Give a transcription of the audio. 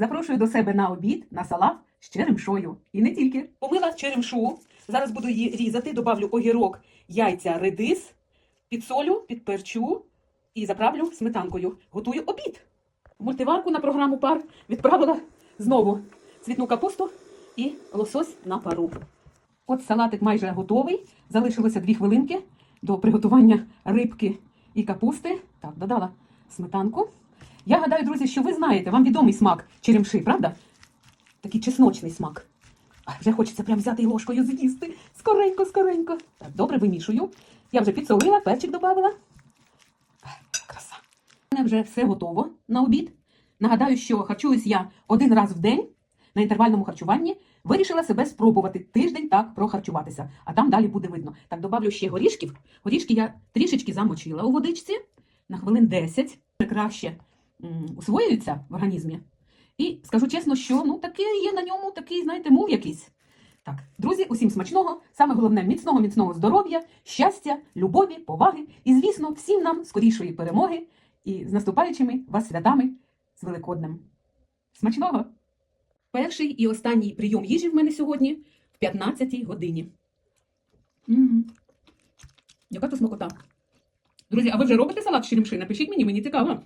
запрошую до себе на обід на салат з черемшою. І не тільки. Помила черемшу. Зараз буду її різати, добавлю огірок, яйця, редис, підсолю, підперчу і заправлю сметанкою. Готую обід. В мультиварку на програму пар відправила знову цвітну капусту і лосось на пару. От салатик майже готовий. Залишилося дві хвилинки до приготування рибки і капусти. Так, додала сметанку. Я гадаю, друзі, що ви знаєте, вам відомий смак черемши, правда? Такий чесночний смак. А, вже хочеться прям взяти і ложкою з'їсти. Скоренько, скоренько. Так, добре вимішую. Я вже підсолила, перчик додавила. Краса. У мене вже все готово на обід. Нагадаю, що харчуюсь я один раз в день на інтервальному харчуванні. Вирішила себе спробувати тиждень так прохарчуватися, а там далі буде видно. Так, добавлю ще горішків. Горішки я трішечки замочила у водичці на хвилин 10. Краще м, усвоюються в організмі. І скажу чесно, що ну таке є на ньому такий, знаєте, мов якийсь. Так, друзі, усім смачного, саме головне міцного, міцного здоров'я, щастя, любові, поваги і, звісно, всім нам скорішої перемоги і з наступаючими вас святами з Великоднем. Смачного! Перший і останній прийом їжі в мене сьогодні в 15-й годині. м Яка то смакота. Друзі, а ви вже робите салат з черемши? Напишіть мені, мені цікаво.